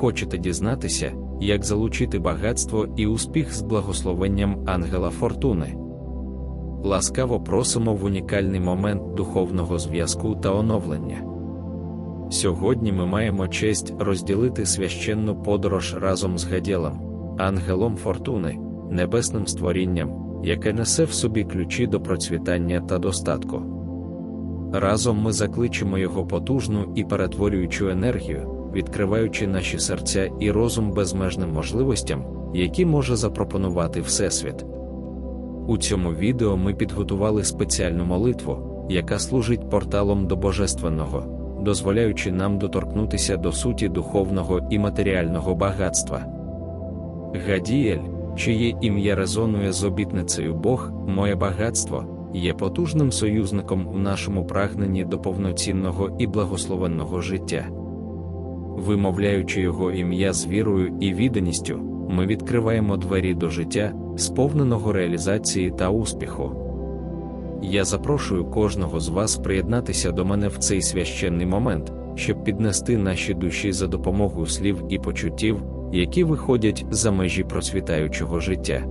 Хочете дізнатися, як залучити багатство і успіх з благословенням ангела Фортуни? Ласкаво просимо в унікальний момент духовного зв'язку та оновлення. Сьогодні ми маємо честь розділити священну подорож разом з Гадєлем, ангелом Фортуни, небесним створінням, яке несе в собі ключі до процвітання та достатку. Разом ми закличемо його потужну і перетворюючу енергію, відкриваючи наші серця і розум безмежним можливостям, які може запропонувати Всесвіт. У цьому відео ми підготували спеціальну молитву, яка служить порталом до Божественного, дозволяючи нам доторкнутися до суті духовного і матеріального багатства. Гадіель, чиє ім'я резонує з обітницею Бог, моє багатство, є потужним союзником у нашому прагненні до повноцінного і благословенного життя. Вимовляючи його ім'я з вірою і відданістю, ми відкриваємо двері до життя, сповненого реалізації та успіху. Я запрошую кожного з вас приєднатися до мене в цей священний момент, щоб піднести наші душі за допомогою слів і почуттів, які виходять за межі процвітаючого життя.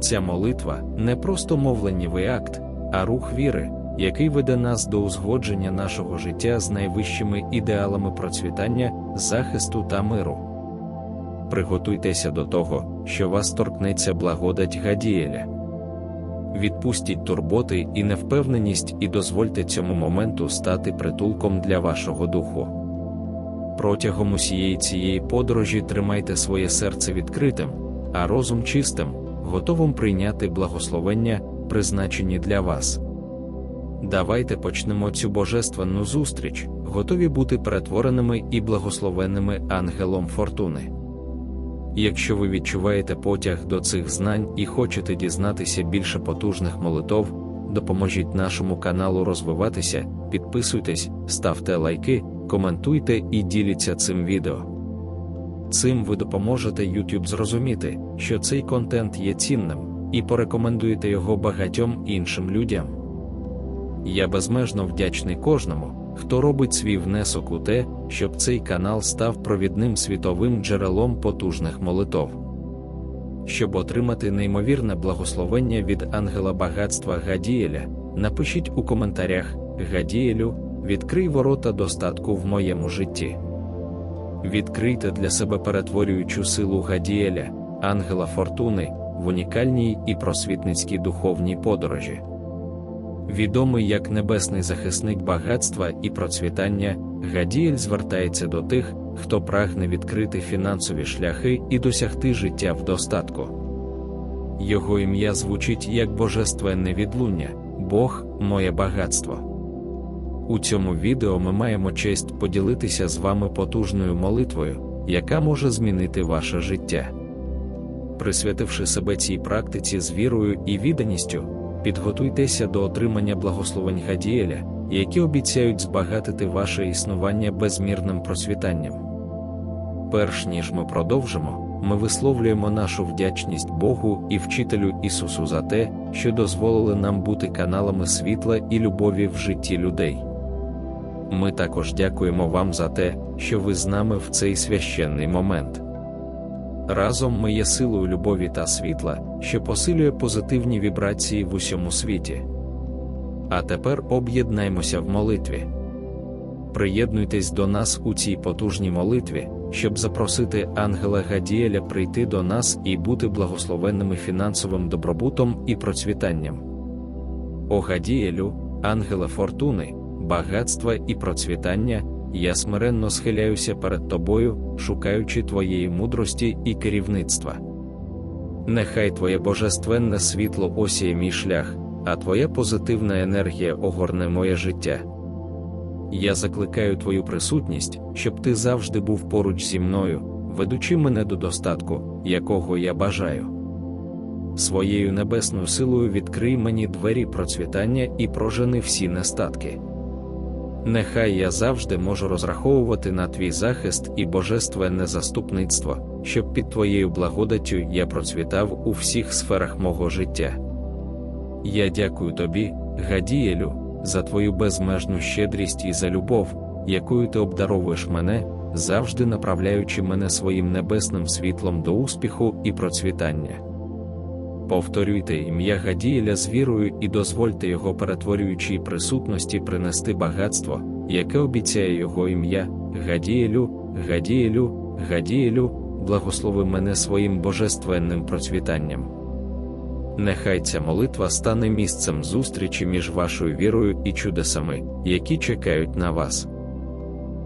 Ця молитва не просто мовленнєвий акт, а рух віри, який веде нас до узгодження нашого життя з найвищими ідеалами процвітання, захисту та миру. Приготуйтеся до того, що вас торкнеться благодать Гадіеля. Відпустіть турботи і невпевненість і дозвольте цьому моменту стати притулком для вашого духу. Протягом усієї цієї подорожі тримайте своє серце відкритим, а розум чистим, готовим прийняти благословення, призначені для вас. Давайте почнемо цю божественну зустріч, готові бути перетвореними і благословенними ангелом фортуни. Якщо ви відчуваєте потяг до цих знань і хочете дізнатися більше потужних молитов, допоможіть нашому каналу розвиватися, підписуйтесь, ставте лайки, коментуйте і діліться цим відео. Цим ви допоможете YouTube зрозуміти, що цей контент є цінним, і порекомендуєте його багатьом іншим людям. Я безмежно вдячний кожному, хто робить свій внесок у те, щоб цей канал став провідним світовим джерелом потужних молитов. Щоб отримати неймовірне благословення від ангела багатства Гадіеля, напишіть у коментарях Гадіелю, відкрий ворота достатку в моєму житті. Відкрийте для себе перетворюючу силу Гадіеля, ангела фортуни, в унікальній і просвітницькій духовній подорожі. Відомий як небесний захисник багатства і процвітання, Гадіель звертається до тих, хто прагне відкрити фінансові шляхи і досягти життя в достатку. Його ім'я звучить як божественне відлуння, Бог, моє багатство. У цьому відео ми маємо честь поділитися з вами потужною молитвою, яка може змінити ваше життя. Присвятивши себе цій практиці з вірою і відданістю, підготуйтеся до отримання благословень Гадіеля, які обіцяють збагатити ваше існування безмірним просвітанням. Перш ніж ми продовжимо, ми висловлюємо нашу вдячність Богу і вчителю Ісусу за те, що дозволили нам бути каналами світла і любові в житті людей. Ми також дякуємо вам за те, що ви з нами в цей священний момент. Разом ми є силою любові та світла, що посилює позитивні вібрації в усьому світі. А тепер об'єднаймося в молитві. Приєднуйтесь до нас у цій потужній молитві, щоб запросити ангела Гадіеля прийти до нас і бути благословенними фінансовим добробутом і процвітанням. О Гадіелю, ангеле фортуни, багатства і процвітання я смиренно схиляюся перед тобою, шукаючи твоєї мудрості і керівництва. Нехай Твоє божественне світло осіє мій шлях, а Твоя позитивна енергія огорне моє життя. Я закликаю Твою присутність, щоб Ти завжди був поруч зі мною, ведучи мене до достатку, якого я бажаю. Своєю небесною силою відкрий мені двері процвітання і прожени всі нестатки. Нехай я завжди можу розраховувати на твій захист і божественне заступництво, щоб під твоєю благодаттю я процвітав у всіх сферах мого життя. Я дякую тобі, Гадієлю, за твою безмежну щедрість і за любов, якою ти обдаровуєш мене, завжди направляючи мене своїм небесним світлом до успіху і процвітання. Повторюйте ім'я Гадієля з вірою і дозвольте його перетворюючій присутності принести багатство, яке обіцяє його ім'я, Гадієлю, Гадієлю, Гадієлю, благослови мене своїм божественним процвітанням. Нехай ця молитва стане місцем зустрічі між вашою вірою і чудесами, які чекають на вас.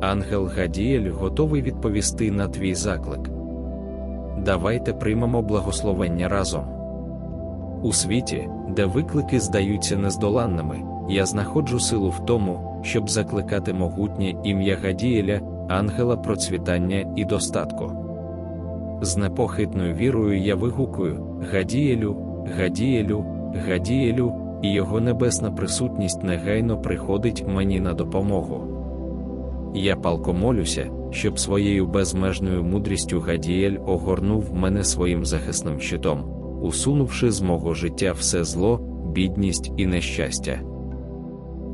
Ангел Гадіель готовий відповісти на твій заклик. Давайте приймемо благословення разом. У світі, де виклики здаються нездоланними, я знаходжу силу в тому, щоб закликати могутнє ім'я Гадіеля, ангела процвітання і достатку. З непохитною вірою я вигукую Гадіелю, Гадіелю, Гадіелю, і його небесна присутність негайно приходить мені на допомогу. Я палко молюся, щоб своєю безмежною мудрістю Гадіель огорнув мене своїм захисним щитом, усунувши з мого життя все зло, бідність і нещастя.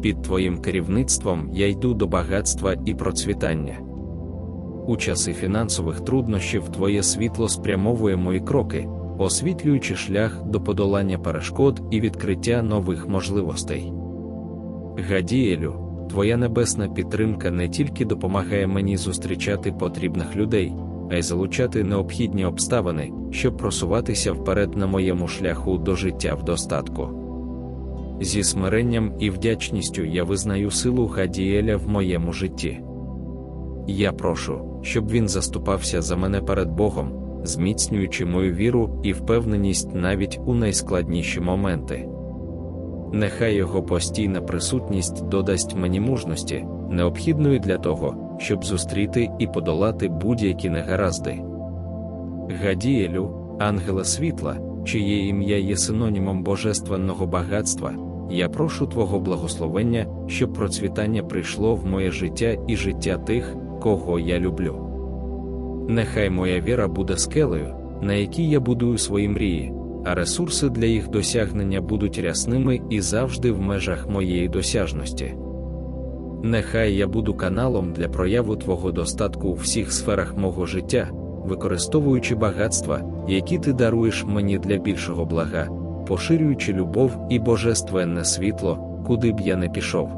Під твоїм керівництвом я йду до багатства і процвітання. У часи фінансових труднощів твоє світло спрямовує мої кроки, освітлюючи шлях до подолання перешкод і відкриття нових можливостей. Гадіелю, твоя небесна підтримка не тільки допомагає мені зустрічати потрібних людей, а й залучати необхідні обставини, щоб просуватися вперед на моєму шляху до життя в достатку. Зі смиренням і вдячністю я визнаю силу Гадіеля в моєму житті. Я прошу, щоб він заступався за мене перед Богом, зміцнюючи мою віру і впевненість навіть у найскладніші моменти. Нехай його постійна присутність додасть мені мужності, необхідної для того, щоб зустріти і подолати будь-які негаразди. Гадіелю, ангела світла, чиє ім'я є синонімом божественного багатства, я прошу Твого благословення, щоб процвітання прийшло в моє життя і життя тих, кого я люблю. Нехай моя віра буде скелею, на якій я будую свої мрії, а ресурси для їх досягнення будуть рясними і завжди в межах моєї досяжності. Нехай я буду каналом для прояву Твого достатку у всіх сферах мого життя, використовуючи багатства, які ти даруєш мені для більшого блага, поширюючи любов і божественне світло, куди б я не пішов.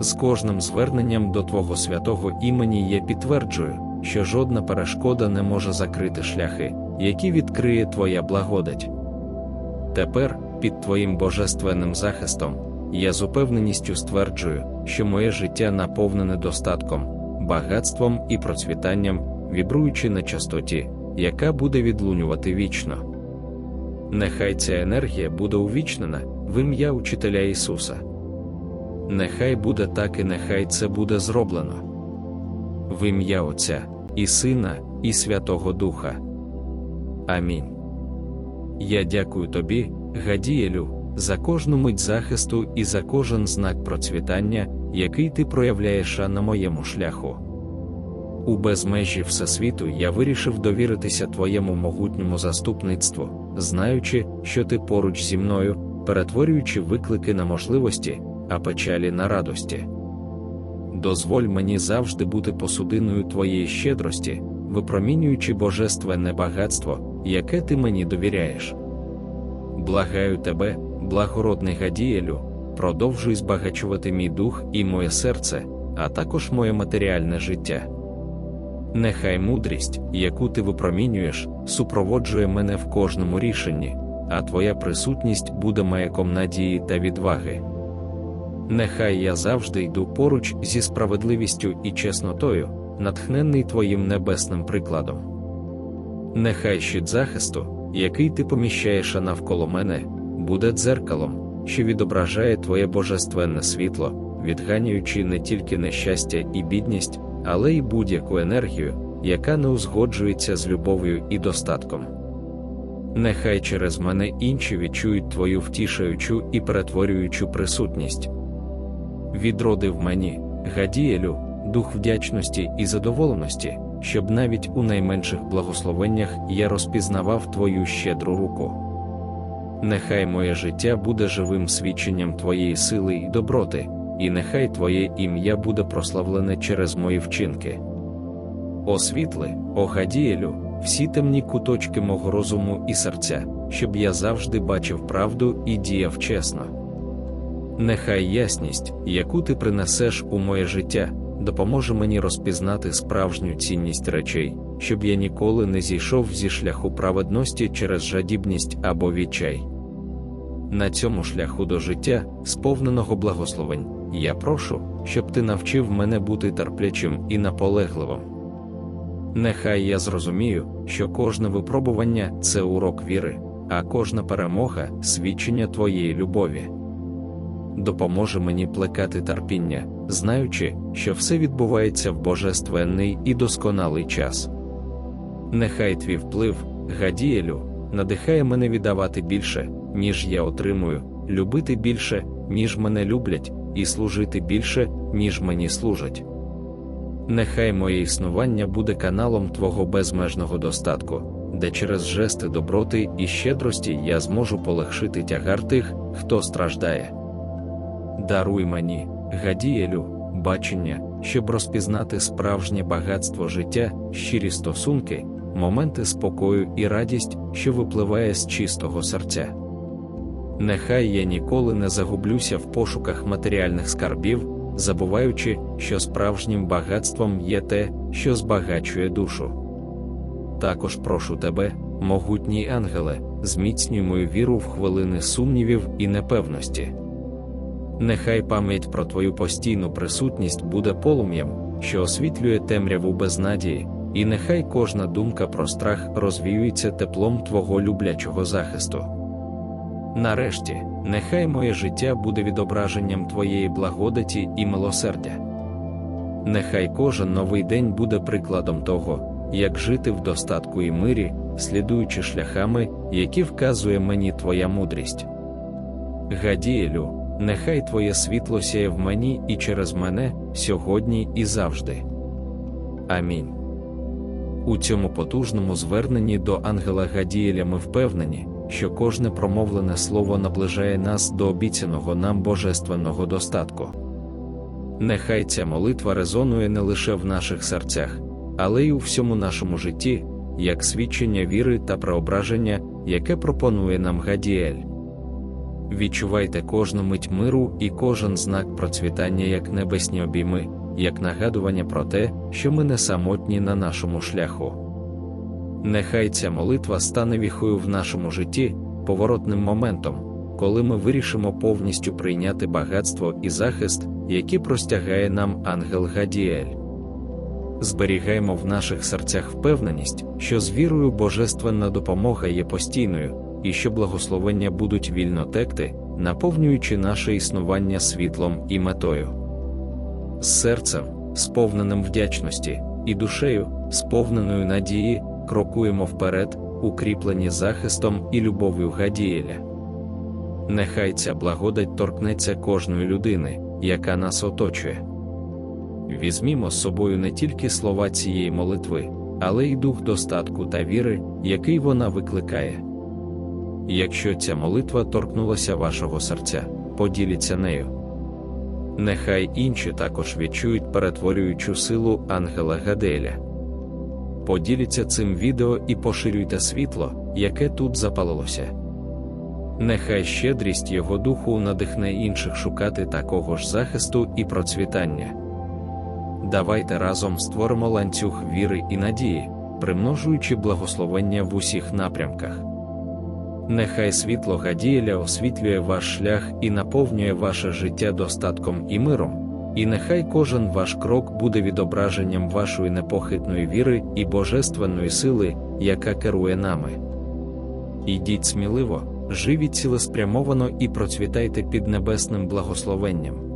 З кожним зверненням до Твого святого імені я підтверджую, що жодна перешкода не може закрити шляхи, які відкриє Твоя благодать. Тепер, під Твоїм божественним захистом, я з упевненістю стверджую, що моє життя наповнене достатком, багатством і процвітанням, вібруючи на частоті, яка буде відлунювати вічно. Нехай ця енергія буде увічнена в ім'я Учителя Ісуса. Нехай буде так і нехай це буде зроблено. В ім'я Отця і Сина, і Святого Духа. Амінь. Я дякую тобі, Гадієлю, за кожну мить захисту і за кожен знак процвітання, який ти проявляєш на моєму шляху. У безмежі Всесвіту я вирішив довіритися твоєму могутньому заступництву, знаючи, що ти поруч зі мною, перетворюючи виклики на можливості, а печалі на радості. Дозволь мені завжди бути посудиною твоєї щедрості, випромінюючи божественне багатство, яке ти мені довіряєш. Благаю тебе, благородний Гадіелю, продовжуй збагачувати мій дух і моє серце, а також моє матеріальне життя. Нехай мудрість, яку ти випромінюєш, супроводжує мене в кожному рішенні, а твоя присутність буде маяком надії та відваги. Нехай я завжди йду поруч зі справедливістю і чеснотою, натхнений твоїм небесним прикладом. Нехай щит захисту, який ти поміщаєш навколо мене, буде дзеркалом, що відображає твоє божественне світло, відганяючи не тільки нещастя і бідність, але й будь-яку енергію, яка не узгоджується з любов'ю і достатком. Нехай через мене інші відчують твою втішаючу і перетворюючу присутність. Відроди в мені, Гадіелю, дух вдячності і задоволеності, щоб навіть у найменших благословеннях я розпізнавав Твою щедру руку. Нехай моє життя буде живим свідченням Твоєї сили і доброти, і нехай Твоє ім'я буде прославлене через мої вчинки. Освітли, о Гадіелю, всі темні куточки мого розуму і серця, щоб я завжди бачив правду і діяв чесно. Нехай ясність, яку ти принесеш у моє життя, допоможе мені розпізнати справжню цінність речей, щоб я ніколи не зійшов зі шляху праведності через жадібність або відчай. На цьому шляху до життя, сповненого благословень, я прошу, щоб ти навчив мене бути терплячим і наполегливим. Нехай я зрозумію, що кожне випробування це урок віри, а кожна перемога свідчення твоєї любові. Допоможе мені плекати терпіння, знаючи, що все відбувається в божественний і досконалий час. Нехай твій вплив, Гадіелю, надихає мене віддавати більше, ніж я отримую, любити більше, ніж мене люблять, і служити більше, ніж мені служать. Нехай моє існування буде каналом Твого безмежного достатку, де через жести доброти і щедрості я зможу полегшити тягар тих, хто страждає. Даруй мені, Гадіелю, бачення, щоб розпізнати справжнє багатство життя, щирі стосунки, моменти спокою і радість, що випливає з чистого серця. Нехай я ніколи не загублюся в пошуках матеріальних скарбів, забуваючи, що справжнім багатством є те, що збагачує душу. Також прошу тебе, могутній ангеле, зміцнюй мою віру в хвилини сумнівів і непевності. Нехай пам'ять про твою постійну присутність буде полум'ям, що освітлює темряву безнадії, і нехай кожна думка про страх розвіюється теплом твого люблячого захисту. Нарешті, нехай моє життя буде відображенням твоєї благодаті і милосердя. Нехай кожен новий день буде прикладом того, як жити в достатку і мирі, слідуючи шляхами, які вказує мені твоя мудрість. Гадіелю, нехай Твоє світло сяє в мені і через мене сьогодні і завжди. Амінь. У цьому потужному зверненні до ангела Гадіеля ми впевнені, що кожне промовлене слово наближає нас до обіцяного нам божественного достатку. Нехай ця молитва резонує не лише в наших серцях, але й у всьому нашому житті, як свідчення віри та преображення, яке пропонує нам Гадіель. Відчувайте кожну мить миру і кожен знак процвітання як небесні обійми, як нагадування про те, що ми не самотні на нашому шляху. Нехай ця молитва стане віхою в нашому житті, поворотним моментом, коли ми вирішимо повністю прийняти багатство і захист, які простягає нам ангел Гадіель. Зберігаємо в наших серцях впевненість, що з вірою божественна допомога є постійною, і що благословення будуть вільно текти, наповнюючи наше існування світлом і метою. З серцем, сповненим вдячності, і душею, сповненою надії, крокуємо вперед, укріплені захистом і любов'ю Гадіеля. Нехай ця благодать торкнеться кожної людини, яка нас оточує. Візьмімо з собою не тільки слова цієї молитви, але й дух достатку та віри, який вона викликає. Якщо ця молитва торкнулася вашого серця, поділіться нею. Нехай інші також відчують перетворюючу силу ангела Гаделя. Поділіться цим відео і поширюйте світло, яке тут запалилося. Нехай щедрість його духу надихне інших шукати такого ж захисту і процвітання. Давайте разом створимо ланцюг віри і надії, примножуючи благословення в усіх напрямках. Нехай світло Гадіеля освітлює ваш шлях і наповнює ваше життя достатком і миром, і нехай кожен ваш крок буде відображенням вашої непохитної віри і божественної сили, яка керує нами. Ідіть сміливо, живіть цілеспрямовано і процвітайте під небесним благословенням.